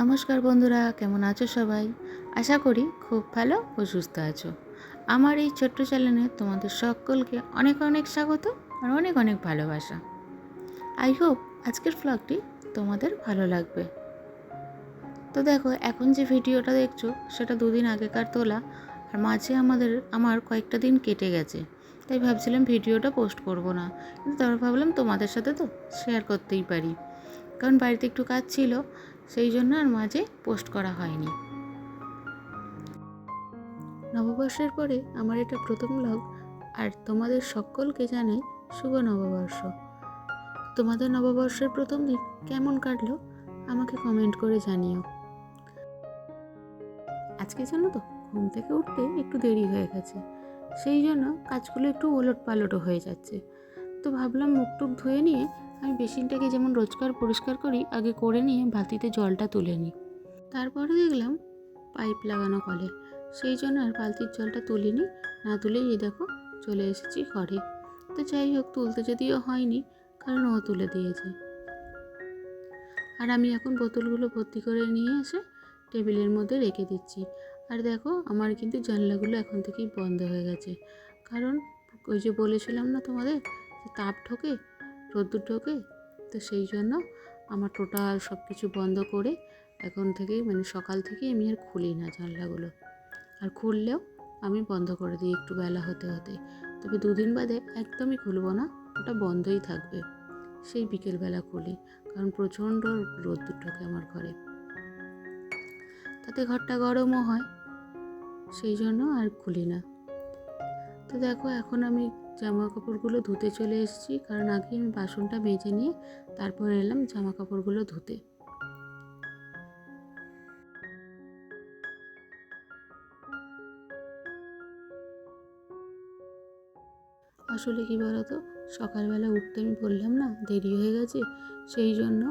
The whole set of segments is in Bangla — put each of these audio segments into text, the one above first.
নমস্কার বন্ধুরা, কেমন আছো সবাই? আশা করি খুব ভালো ও সুস্থ আছো। আমার এই ছোট্ট চ্যানেলে তোমাদের সকলকে অনেক অনেক স্বাগত আর অনেক অনেক ভালোবাসা। আই হোপ আজকের ফ্লগটি তোমাদের ভালো লাগবে। তো দেখো, এখন যে ভিডিওটা দেখছ, সেটা দুদিন আগেকার তোলা আর মাঝে আমাদের, আমার কয়েকটা দিন কেটে গেছে। তাই ভাবছিলাম ভিডিওটা পোস্ট করব না। কিন্তু তারপর ভাবলাম তোমাদের সাথে তো শেয়ার করতেই পারি। কারণ বাড়িতে একটু কাজ ছিল সেই জন্য আর মাঝে পোস্ট করা হয়নি। নববর্ষের পরে আমার এটা প্রথম ব্লগ আর তোমাদের সকলকে জানাই শুভ নববর্ষ। তোমাদের নববর্ষের প্রথম দিন কেমন কাটলো, আমাকে কমেন্ট করে জানিও। আজকে জানো তো, ঘুম থেকে উঠতে একটু দেরি হয়ে গেছে, সেই জন্য কাজগুলো একটু ওলট পালটও হয়ে যাচ্ছে। তো ভাবলাম মুখ টুক ধুয়ে নিয়ে আমি বেসিনটাকে যেমন রোজকার পরিষ্কার করি, আগে করে নিয়ে বালতিতে জলটা তুলে নিই। তারপরে দেখলাম পাইপ লাগানো কলে। সেই জন্য আর বালতির জলটা তুলিনি। না তুলেই দেখো চলে এসেছি ঘরে। তো যাই হোক, তুলতে যদিও হয়নি, কারণ ও তুলে দিয়েছে। আর আমি এখন বোতলগুলো ভর্তি করে নিয়ে এসে টেবিলের মধ্যে রেখে দিচ্ছি। আর দেখো, আমার কিন্তু জানলাগুলো এখন থেকেই বন্ধ হয়ে গেছে। কারণ ওই যে বলেছিলাম না তোমাদের তাপ ঢোকে রোদ্দুর ঢোকে, তো সেই জন্য আমার টোটাল সব কিছু বন্ধ করে এখন থেকেই মানে সকাল থেকেই আমি আর খুলি না জানলাগুলো। আর খুললেও আমি বন্ধ করে দিই একটু বেলা হতে হতে। তবে দুদিন বাদে একদমই খুলবো না, ওটা বন্ধই থাকবে। সেই বিকেলবেলা খুলি, কারণ প্রচণ্ড রোদ্দুর ঢোকে আমার ঘরে। তাতে ঘরটা গরমও হয়, সেই জন্য আর খুলি না। তো দেখো, এখন আমি জামা কাপড়গুলো ধুতে চলে এসেছি। কারণ আগে আমি বাসনটা মেজে নিয়ে তারপর এলাম জামা কাপড়গুলো ধুতে। আসলে কি বলতো? সকালবেলা উঠতে আমি বললাম না, দেরি হয়ে গেছে। সেই জন্য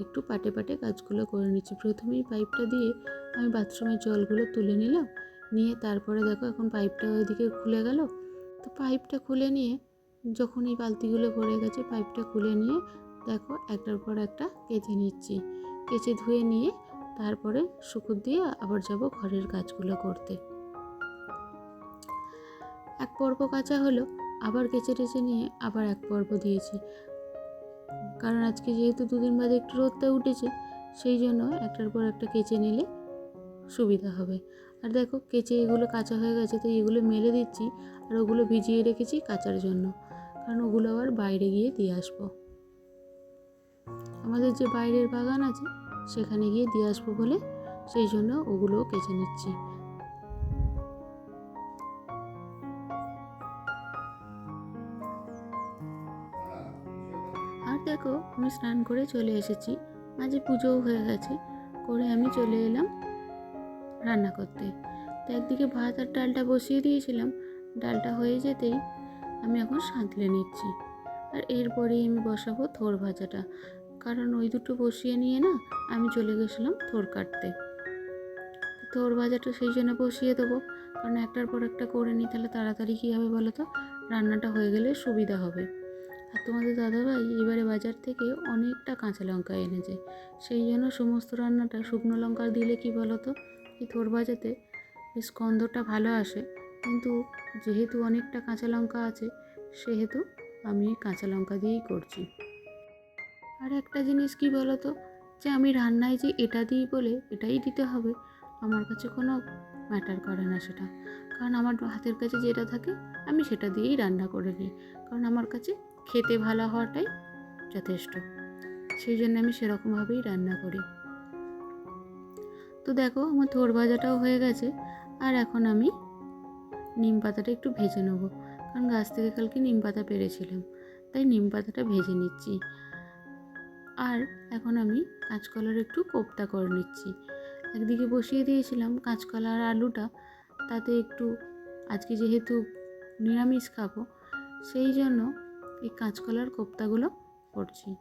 একটু পাটে পাটে কাজগুলো করে নিচ্ছি প্রথমেই পাইপটা দিয়ে আমি বাথরুমের জলগুলো তুলে নিলাম। নিয়ে তারপরে দেখো এখন পাইপটা ওইদিকে খুলে গেল। তো পাইপটা খুলে নিয়ে যখন এই বালতিগুলো ভরে গেছে পাইপটা খুলে নিয়ে দেখো একটার পর একটা কেচে নিচ্ছি। কেচে ধুয়ে নিয়ে তারপরে শুকুর দিয়ে আবার যাব ঘরের কাজগুলো করতে। এক পর্ব কাঁচা হলো, আবার কেচে টেচে নিয়ে আবার এক পর্ব দিয়েছি। কারণ আজকে যেহেতু দুদিন বাদে একটু রোদটা উঠেছে, সেই জন্য একটার পর একটা কেচে নিলে সুবিধা হবে। আর দেখো কেচে এগুলো কাঁচা হয়ে গেছে, তো এগুলো মেলে দিচ্ছি আর ওগুলো ভিজিয়ে রেখেছি কাচার জন্য। কারণ ওগুলো আবার বাইরে গিয়ে দিয়ে আসব। আমাদের যে বাইরের বাগান আছে, সেখানে গিয়ে দিয়ে আসব বলে সেই জন্য ওগুলোও কেচে নিচ্ছি। আর দেখো, আমি স্নান করে চলে এসেছি। মাঝে পুজোও হয়ে গেছে, করে আমি চলে এলাম রান্না করতে। তো একদিকে ভাত আর ডালটা বসিয়ে দিয়েছিলাম ডালটা হয়ে যেতেই আমি এখন সাঁতলে নিচ্ছি। আর এরপরেই আমি বসাবো থোর ভাজাটা। কারণ ওই দুটো বসিয়ে নিয়ে না আমি চলে গেছিলাম থোর কাটতে। থোর ভাজাটা সেই জন্য বসিয়ে দেবো। কারণ একটার পর একটা করে নিই, তাহলে তাড়াতাড়ি কী হবে বলো তো? রান্নাটা হয়ে গেলে সুবিধা হবে। আর তোমাদের দাদাভাই এবারে বাজার থেকে অনেকটা কাঁচা লঙ্কা এনেছে। সেই জন্য সমস্ত রান্নাটা শুকনো লঙ্কা দিলে কি বলো তো? এই থোর ভাজাতে বেশ গন্ধটা ভালো আসে। কিন্তু যেহেতু অনেকটা কাঁচা লঙ্কা আছে, সেহেতু আমি কাঁচা লঙ্কা দিয়েই করছি। আর একটা জিনিস কি বলো তো যে আমি রান্নায় যে এটা দিই বলে এটাই দিতে হবে, আমার কাছে কোনো ম্যাটার করে না সেটা। কারণ আমার হাতের কাছে যেটা থাকে, আমি সেটা দিয়েই রান্না করে নিই। কারণ আমার কাছে খেতে ভালো হওয়াটাই যথেষ্ট। সেই জন্য আমি সেরকমভাবেই রান্না করি। তো দেখো, আমার থোর ভাজাটাও হয়ে গেছে। আর এখন আমি নিম পাতাটা একটু ভেজে নেব। কারণ গাছ থেকে কালকে নিম পাতা পেরেছিলাম, তাই নিম পাতাটা ভেজে নিচ্ছি। আর এখন আমি কাঁচকলার একটু কোপ্তা করে নিচ্ছি। একদিকে বসিয়ে দিয়েছিলাম কাঁচকলা আর আলুটা, তাতে একটু আজকে যেহেতু নিরামিষ খাব, সেই জন্য এই কাঁচকলার কোপ্তাগুলো করছি।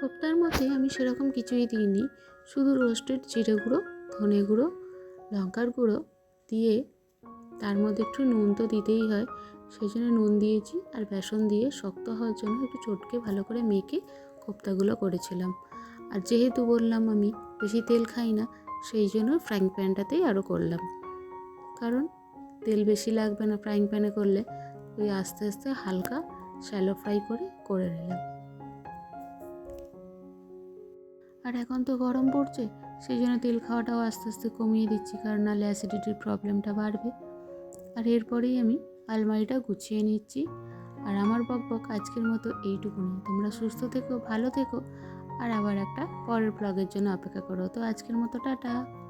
কোপ্তার মধ্যে আমি সেরকম কিছুই দিইনি, শুধু রোস্টেড জিরে গুঁড়ো, ধনে গুঁড়ো, লঙ্কার গুঁড়ো দিয়ে তার মধ্যে একটু নুন তো দিতেই হয় সেই জন্য নুন দিয়েছি আর বেসন দিয়ে শক্ত হওয়ার জন্য একটু চটকে ভালো করে মেখে কোপ্তাগুলো করেছিলাম। আর যেহেতু বললাম আমি বেশি তেল খাই না, সেই জন্য ফ্রাইং প্যানটাতেই আরও করলাম। কারণ তেল বেশি লাগবে না ফ্রাইং প্যানে করলে, ওই আস্তে আস্তে হালকা শ্যালো ফ্রাই করে করে নিলাম। আর এখন তো গরম পড়ছে, সেই জন্য তেল খাওয়াটাও আস্তে আস্তে কমিয়ে দিচ্ছি, কারণ নাহলে অ্যাসিডিটির প্রবলেমটা বাড়বে। আর এরপরেই আমি আলমারিটা গুছিয়ে নিচ্ছি। আর আমার বক বক আজকের মতো এইটুকুনি। তোমরা সুস্থ থেকো, ভালো থেকো, আর আবার একটা পরের ব্লগের জন্য অপেক্ষা করো। তো আজকের মতো, টাটা।